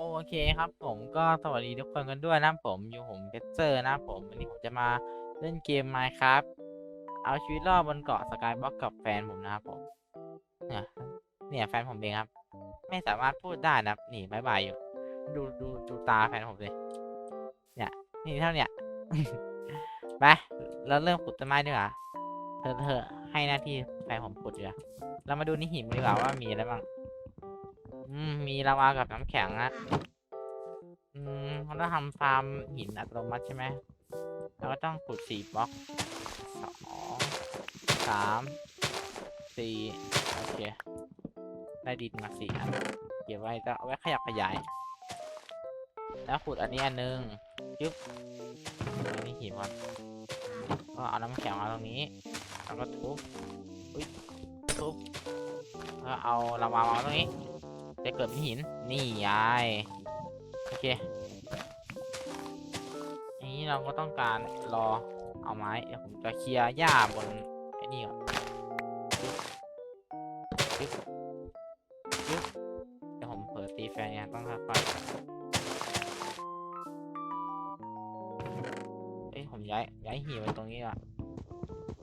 โอเคครับผมก็สวัสดีทุกคนกันด้วยนะผมอยู่ผมเพชเซอร์นะผมวันนี้ผมจะมาเล่นเกม Minecraft เอาชีวิตรอดบนเกาะสกายบล็อกกับแฟนผมนะครับผมเนี่ยเนี่ยแฟนผมเองครับ ไม่สามารถพูดได้นะนี่บายบายอยู่ ดูดูดูตาแฟนผมเลยเนี่ยนี่เท่าเนี่ยไปเราเริ่มขุดต้นไม้ดีกว่าเธอเธอให้หน้าที่แฟนผมขุดดีกว่าเรามาดูในหินดีกว่าว่ามีอะไรบ้าง อืมมีลาวากับน้ำแข็งอะอืมเราต้องทำฟาร์มหินอัตโนมัติใช่ไหมเราก็ต้องขุดสี่บล็อกสองสามสี่โอเค ได้ดินมาสี่อันเก็บไว้จะเอาไว้ขยับขยาย แล้วขุดอันนี้อันหนึงจึ๊บอันนี้หินก่อนก็เอาน้ำแข็งมาตรงนี้ แล้วก็ทุบอุ้ยทุบแล้วเอาลาวามาตรงนี้ จะเกิดเป็นหิน นี่ยาย โอเคอันนี้เราก็ต้องการรอเอาไม้ เดี๋ยวผมจะเคลียร์หญ้าบนไอ้นี่ก่อนจึ๊บจึ๊บจึ๊บเดี๋ยวผมเปิดตีแฟนเนี่ยต้องค่อยๆเอ้ยผมย้ายย้ายหินไปตรงนี้อะ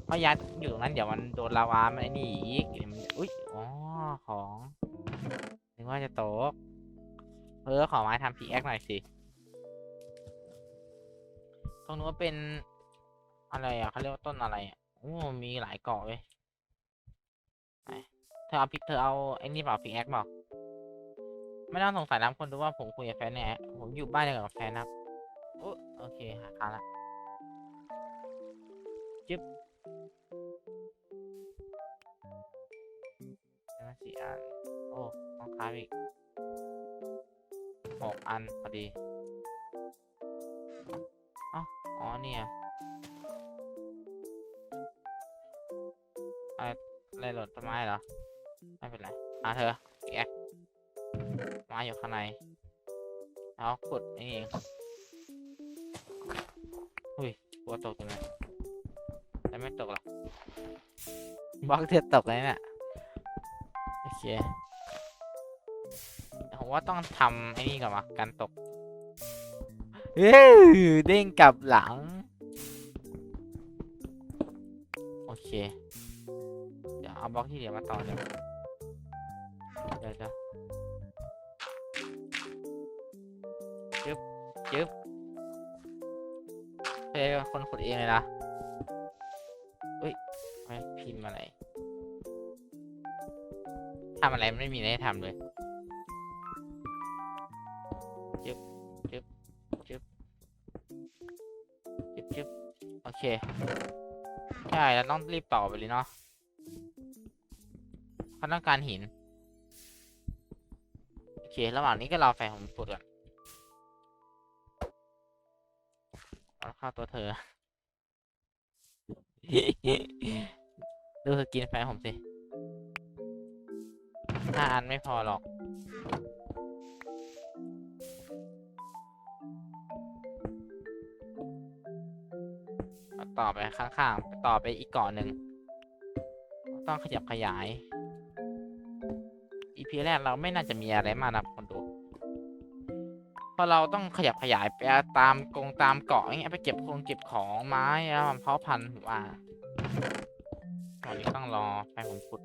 เพราะย้ายอยู่ตรงนั้นเดี๋ยวมันโดนลาวามันไอ้นี่อีกเดี๋ยวมันอุ้ย อ๋อ ของ ว่าจะตก เออ ขอม้ทำพีแอคหน่อยสิ ตรงนู้นเป็น อะไรอะเขาเรียกว่าต้นอะไรอะโอ้มีหลายเกาะเว้ยไหนเธอเอาพิเธอเอาไอ้นี่เปล่าพีแอคเปล่าไม่ต้องสงสัยนะคนดูว่าผมคุยกับแฟนเนี่ยผมอยู่บ้านเดียวกับแฟนนะครับโอ้โอเคหาคาละจึ๊บได้มาสี่อันโอ้ ค้าอีกหกอันพอดีเอ๋อเนี่ยอะไรอะไรหล่นต้นไม้เหรอ ไม่เป็นไรอะเธอแอกไมาอยู่ข้างในแล้วขุดนี่เองอุ้ยกลัวตกตรงไหนแต่ไม่ตกหรอกบล็อกเธอตกเลยเนี่ยโอเค ผมว่าต้องทำไอ้นี่ก่อนวะการตกเอ้ยเด้งกลับหลัง โอเค เดี๋ยวเอาบล็อกที่เหลือมาต่อเดี๋ยวเดี๋ยวเดี๋ยวจึ๊บจึ๊บเฮ้ยคนขุดเองเลยนะอุ้ยไม่พิมพ์อะไรทำอะไรไม่มีอะไรให้ทำเลย จึ๊บจึ๊บจึ๊บจึ๊บจึ๊บโอเค ใช่แล้วต้องรีบต่อไปเลยเนาะเขาต้องการหิน โอเค ระหว่างนี้ก็รอแฟนผมปุดก่อนเอาข้าตัวเธอ ดูสกินแฟนผมสิห้าอันไม่พอหรอก ต่อไปข้างๆ ต่อไปอีกเกาะหนึ่ง ต้องขยับขยาย อีพีแรกเราไม่น่าจะมีอะไรมากนะคนดูเพราะเราต้องขยับขยายไปตามกงตามเกาะอย่างเงี้ยไปเก็บคงเก็บของไม้แล้วมันเพาะพันธุ์ว่าตอนนี้ต้องรอไปผมขุด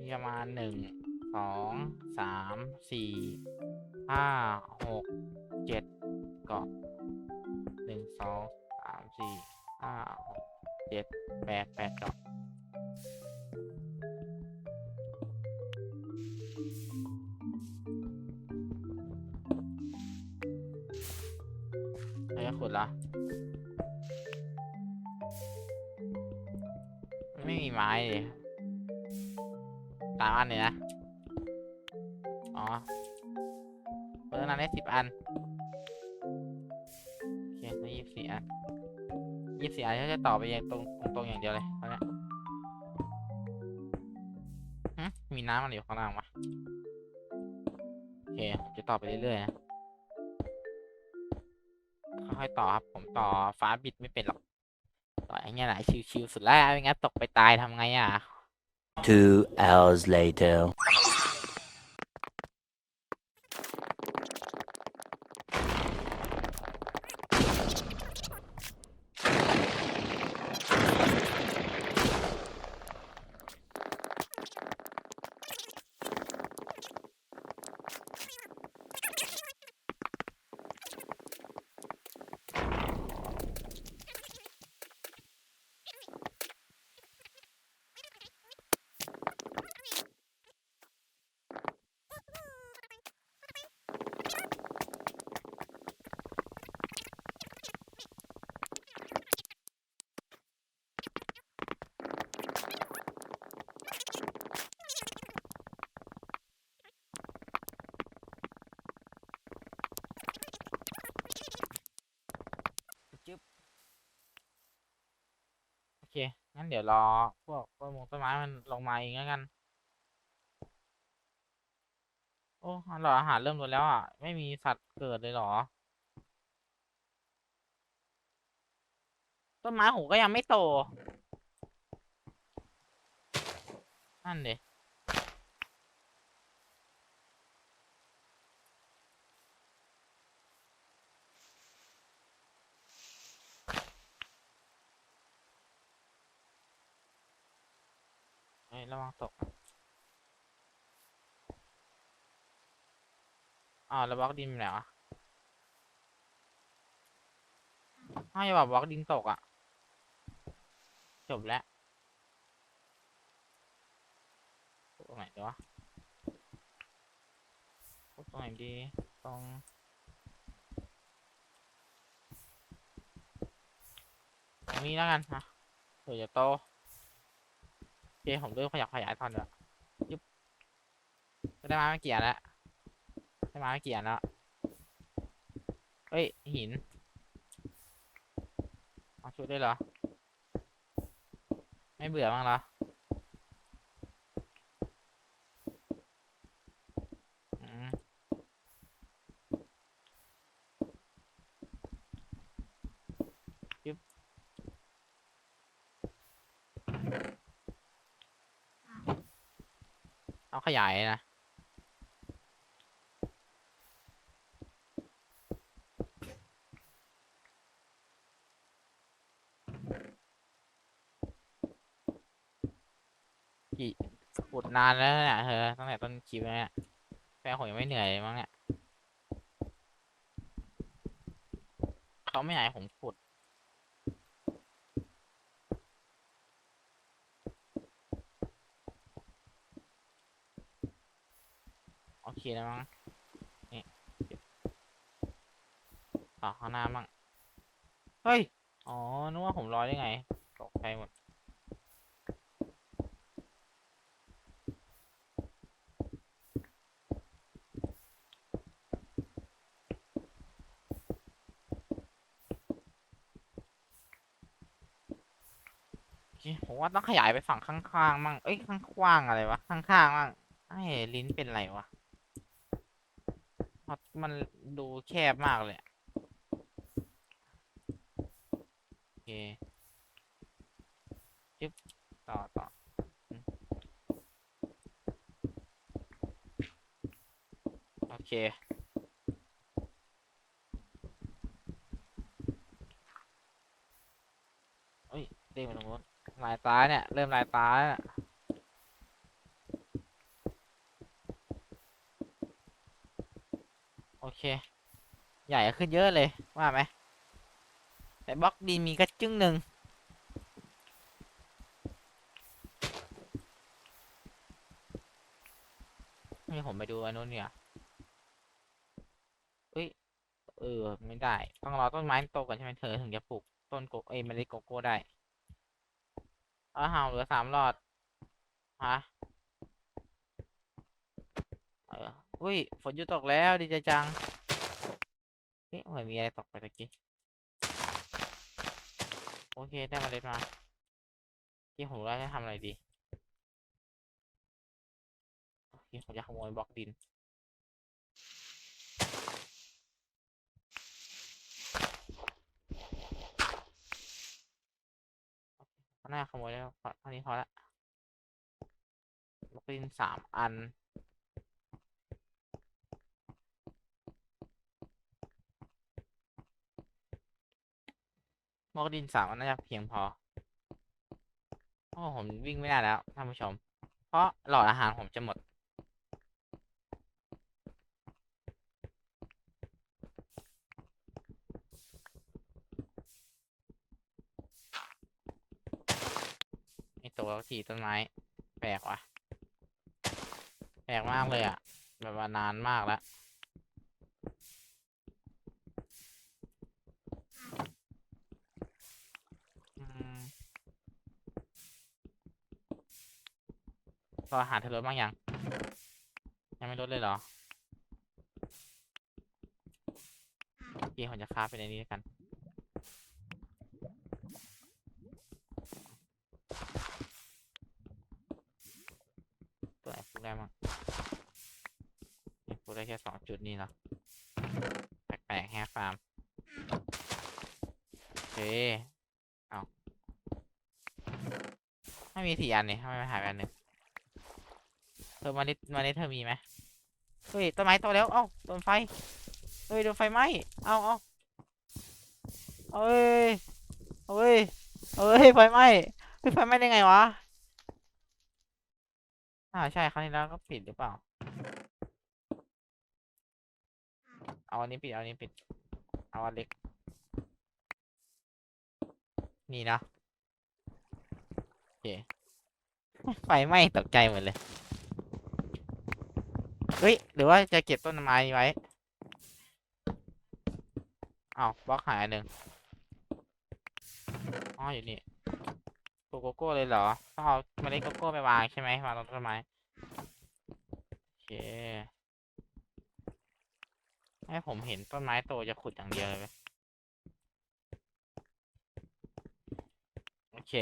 มีประมาณหนึ่งสองสามสี่ห้าหกเจ็ด กาะหนึ่งสองสามสี่ห้าหกเจ็ดแปดแปดเกาะไม่ขุดละไม่มีไม้เลยสามอันเลยนะ อ๋อเปิดนั้นได้สิบอัน สี่อันยี่สิบสี่อันก็จะต่อไปอย่างตรงตรงๆอย่างเดียวเลยตอนนี้มีน้ำมันอยู่ข้างล่างวะโอเคจะต่อไปเรื่อยๆนะค่อยๆต่อครับ ผมต่อฟ้าบิดไม่เป็นหรอก ต่ออย่างเงี้ยแหละชิวๆสุดแล้วไม่งั้นตกไปตายทำไงอะ Two hours later. งั้นเดี๋ยวรอพวกต้นมงต้นไม้มันลงมาเองแล้วกัน โอ้หรออาหารเริ่มลดแล้วอะ ไม่มีสัตว์เกิดเลยหรอ ต้นไม้หูก็ยังไม่โต นั่นเดี๋ย ระวังตกนะอ้าวแล้วบล็อกดินไปไหนวะอ้าวอย่าบอกบล็อกดินตกอะ จบแล้วตรงไหนดีวะตรงไหนดี ตรงตรงนี้แล้วกันนะเดี๋ยวจะโต เคผมเริ่มขยับขยายตอนเดียวยุบได้มาไม่กี่ยนแล้วได้มาไม่กี่ยนแล้วเฮ้ย หินเอาชุดได้เหรอ ไม่เบื่อบ้างเหรอมยึบ เอาขยายนะ กี่ขุดนานแล้วเนี่ยเธอตั้งแต่ต้นคลิปเนี่ยแฟนผมยังไม่เหนื่อยเลยมั้งเนี่ยเขาไม่อยากให้ผมขุด เคแล้วมั้งนี่ต่อข้างหน้ามั่งเฮ้ย อ๋อ นึกว่าผมลอยได้ไง ตกใจหมดโอเคผมว่าต้องขยายไปฝั่งข้างๆมั่ง เอ้ย ข้างขว้างอะไรวะ ข้างๆมั่งไอ้ลิ้นเป็นไรวะ มันดูแคบมากเลยโอเคจึ๊บต่อต่อโอเคเอ้ยเด้งไปตรงนู้นลายตาเนี่ย เริ่มลายตาเนี่ย โอเค ใหญ่ขึ้นเยอะเลย ว่าไหมแต่บล็อกดินมีกระจึงหนึ่งนี่ผมไปดูอันนู้นเนี่ยเอ้ย เออ ไม่ได้ ต้องรอต้นไม้โตก่อนใช่ไหมเธอถึงจะปลูกต้นโกเอ้ยเมล็ดโกโก้ได้อ้าวเหลือสามหลอด ฮะ เอุ้ย ฝนหยุดตกแล้วดีใจจังเอ๊ะเหมือนมีอะไรตกไปตะกี้ โอเค ได้เมาเล็ดมา ที่ผมว่าจะทำอะไรดีโอเคผมจะขโมยบล็อกดินน่าขโมยแล้วพอเท่านี้พอละบล็อกดินสามอัน บล็อกดินสามน่าจะเพียงพอโอ้ผมวิ่งไม่ได้แล้วท่านผู้ชม เพราะหลอดอาหารผมจะหมด ไอตัวทีต้นไม้ แปลกว่ะ แปลกมากเลยอะ แบบว่านานมากแล้ว เราหาเธอรถบ้างยัง ยังไม่รถเลยเหรอกีผมจะค้าไปในนี้กัน ตัวไอฟูได้มั้งพูดได้แค่สองจุดนี่เนาะแปลกๆแฮฟาร์ม โอเค เอาไม่มีสี่อันนี่ทำไมไม่หายไปอันหนึ่ง เธอมาเนิดมาเนิดเธอมีไหมเฮ้ยต้นไม้โตแล้ว เอ้าโดนไฟ เฮ้ยโดนไฟไหมเอาเอาเอ้ยเอ้ยเอ้ยไฟไหมไฟไหมได้ไงวะอ่าใช่ครั้งที่แล้วก็ปิดหรือเปล่า เอาอันนี้ปิด เอาอันนี้ปิด เอาอันเล็ก นี่นะโอเคไฟไหม้ตกใจหมดเลย เฮ้ย หรือว่าจะเก็บต้นไม้ไว้เอาบล็อกหายหนึ่งอ๋ออยู่นี่ปลูกโกโก้เลยเหรอต้องเอาเมล็ดโกโก้ไปวางใช่ไหมวางตรงต้นไม้โอเคให้ผมเห็นต้นไม้โตจะขุดอย่างเดียวเลยโอเค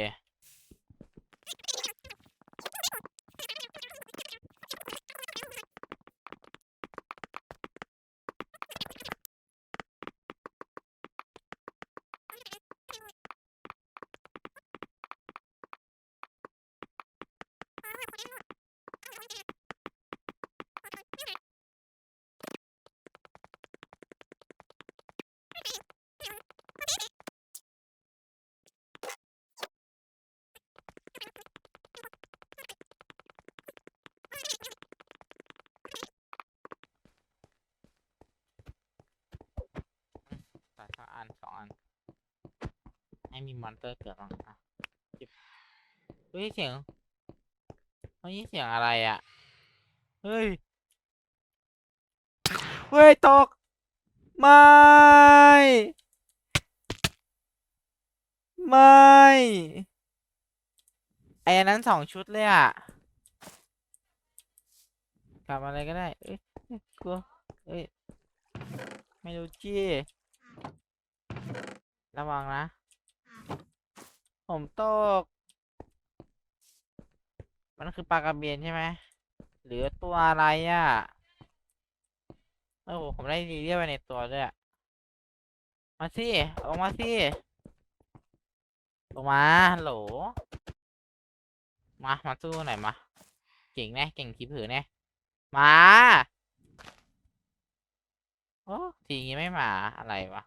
ให้มีมอนเตอร์เกิดบ้างอะเฮ้ยเสียงเฮ้ยเสียงอะไรอะ เฮ้ย เฮ้ย ตก ไม่ ไม่ ไอ้นั้นสองชุดเลยอะ กลับมาเลยก็ได้เอ้ยเอ้ยกลัวเอ้ย ไม่รู้จี้ระวังนะ ผมตก มันคือปลากระเบนใช่ไหมหรือตัวอะไรอะโอ้โหผมได้รีเรียกไปในตัวด้วยมาสิลงมาสิลงมาโหลมา มาสู้หน่อยมา เก่งแน่เก่งทีผือแน่มาโอ้ทีงี้ไม่มาอะไรวะ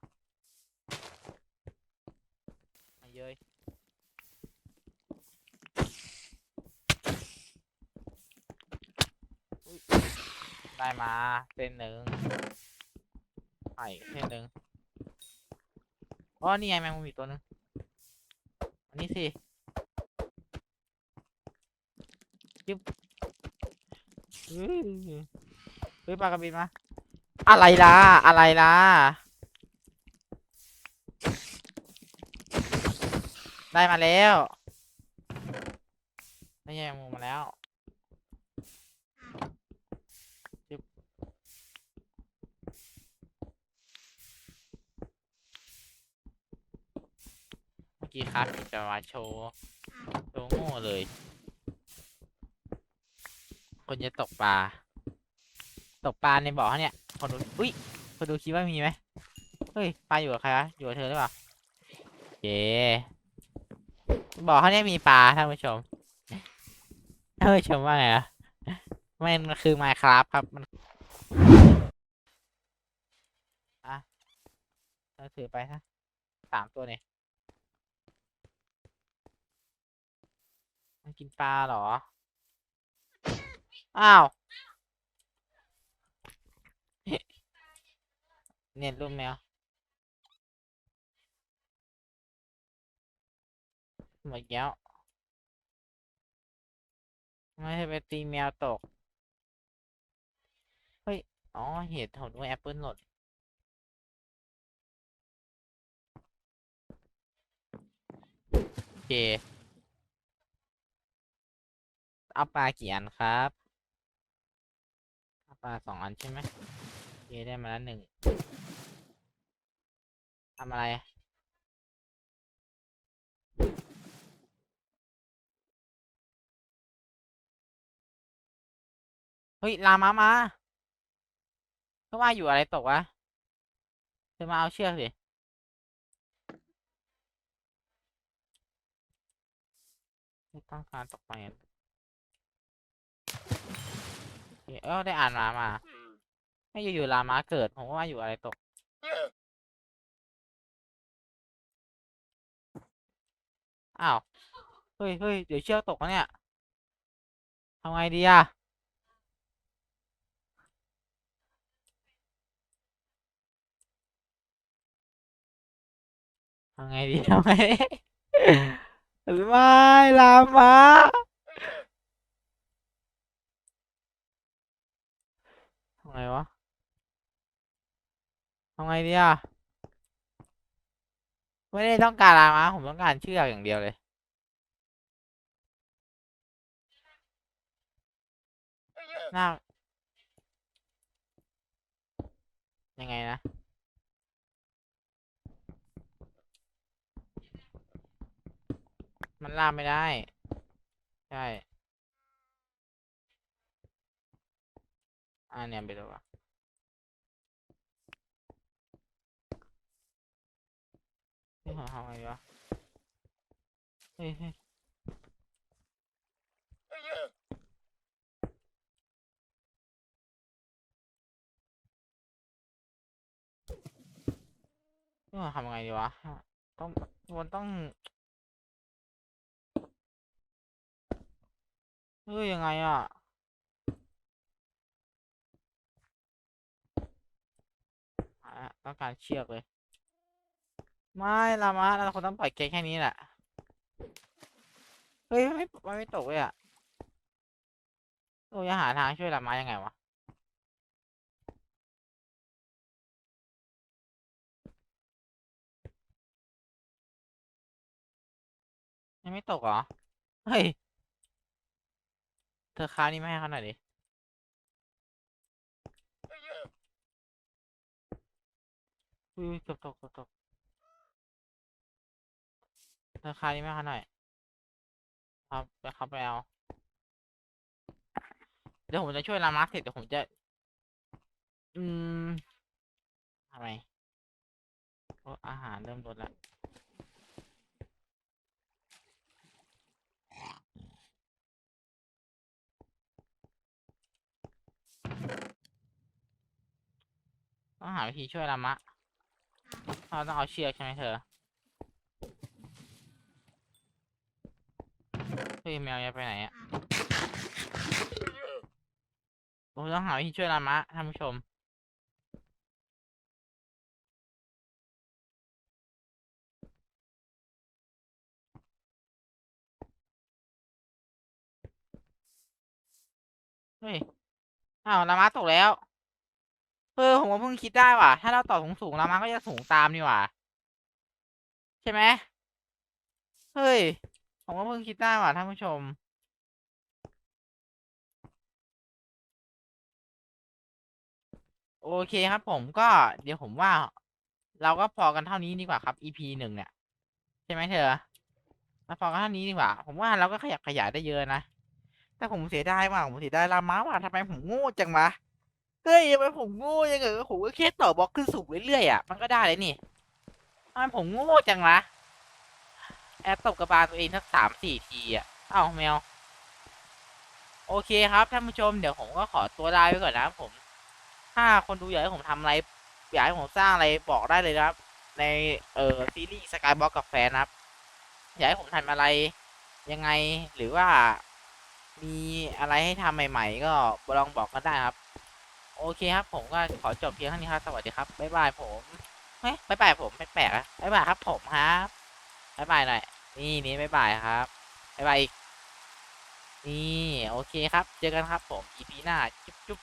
มาเย้ย ได้มาเส้นหนึ่งไข่เส้นหนึ่งอ๋อนี่ไงแมงมุมอีกตัวหนึงอันนี้สิยึบเฮ้ยปลากระบินมา อะไรล่ะ อะไรล่ะได้มาแล้วได้แยงมุมมาแล้วจึ๊บเมื่อ กี้ครับจะมาโชว์โชว์โง่เลย คนจะตกปลา ตกปลาในบ่อเนี่ย คนดู อุ้ย คนดูคิดว่ามีไหมเฮ้ย ปลาอยู่กับใครวะ อยู่กับเธอหรือเปล่าเย้บ่อเขาเนี่ยมีปลาท่านผู้ชมท่านผู้ชมว่าไงอะมันคือ Minecraft ครับ มันอะเราถือไปนะสามตัวเนี่ย มันกินปลาเหรอ อ้าว เนี่ยรูปแมวหมดแล้วไม่ให้ไปตีแมวตก เฮ้ย อ๋อ เหตุผลว่าแอปเปิลหล่นโอเค เอาปลากี่อันครับเอาปลาสองอันใช่ไหมโอเคได้มาแล้วหนึ่งทำอะไรเฮ้ยลามามาก็ว่าอยู่อะไรตกวะเธอมาเอาเชือกสิไม่ต้องการตกไปงั้นโอ เคเออได้อ่านมามาไม่อยู่ๆลามาเกิด ผมก็ว่าอยู่อะไรตก อ้าว เฮ้ยเฮ้ยเดี๋ยวเชือกตกแล้วเนี่ยทำไงดีอะทำไงดีทำไงดีหรือไม่ลามาทำ ไงวะทำไงดีอะไม่ได้ต้องการลามาผมต้องการเชือกอย่างเดียวเลย น่า ยังไงนะมันล่ามไม่ได้ ใช่ อ่าเนี่ยไปดูว่าเฮ้ยทำไงวะเฮ้ยเฮ้ยเฮ้ยทำไงดีวะต้องมันต้องเฮ้ยยังไงอะ อะ ต้องการเชือกเลย ไม่ลามะเราคนต้องปล่อยเกมแค่นี้แหละ เฮ้ยไม่มันไม่ตกเลยอะโอ้ยจะหาทางช่วยลามะยังไงวะยังไม่ตกเหรอ เฮ้ย เธอค้านี่ไม่ให้เขาหน่อยดิ อุ้ยเกือบตกเกือบตกเธอค้านี่ไม่ให้เขาหน่อยครับไปครับไปเอาเดี๋ยวผมจะช่วยรามาเสร็จเดี๋ยวผมจะ อืมทำไมโอ้อาหารเริ่มลดแล้วต้องหาวิธีช่วยลามะ เราต้องเอาเชือกใช่ไหมเธอเฮ้ยแมวจะไปไหนอะผมต้องหาวิธีช่วยลามะท่านผู้ชม เฮ้ย อ้าวลามะตกแล้ว เออผมก็เพิ่งคิดได้ว่ะ ถ้าเราต่อสูงสูงแล้วมันก็จะสูงตามนี่ว่าใช่ไหมเฮ้ย ผมก็เพิ่งคิดได้ว่ะท่านผู้ชม โอเคครับผมก็เดี๋ยวผมว่า เราก็พอกันเท่านี้ดีกว่าครับ EP หนึ่งเนี่ย ใช่ไหมเธอเราพอกันเท่านี้ดีกว่า ผมว่าเราก็ขยับขยายได้เยอะนะแต่ผมเสียดายว่ะผมเสียดายลามาว่ะทำไมผมโง่จังวะ เฮ้ยทำไมผมโง่ยังไงผมก็แค่ต่อบล็อกขึ้นสูงเรื่อยๆอะมันก็ได้เลยนี่ทำไมผมโง่จังวะแอบตบกระบาลตัวเองสักสามสี่ทีอะเอ้าแมว โอเคครับท่านผู้ชมเดี๋ยวผมก็ขอตัวลาไปก่อนนะครับผม ถ้าคนดูอยากให้ผมทำอะไรอยากให้ผมสร้างอะไรบอกได้เลยนะครับ ในเอ่อซีรีส์สกายบล็อกกับแฟนนะครับ อยากให้ผมทำอะไรยังไงหรือว่ามีอะไรให้ทำใหม่ ๆ ก็ลองบอกกันได้ครับ โอเคครับ ผมก็ขอจบเพียงเท่านี้ครับ สวัสดีครับ บ๊ายบายผมเฮ้ยบ๊ายบายผมไม่แปลกอะบ๊ายบายครับผมครับบ๊ายบายหน่อย นี่นี่บ๊ายบายครับบ๊ายบายอีกนี่ โอเคครับ เจอกันครับผม EP หน้า จุ๊บจุ๊บ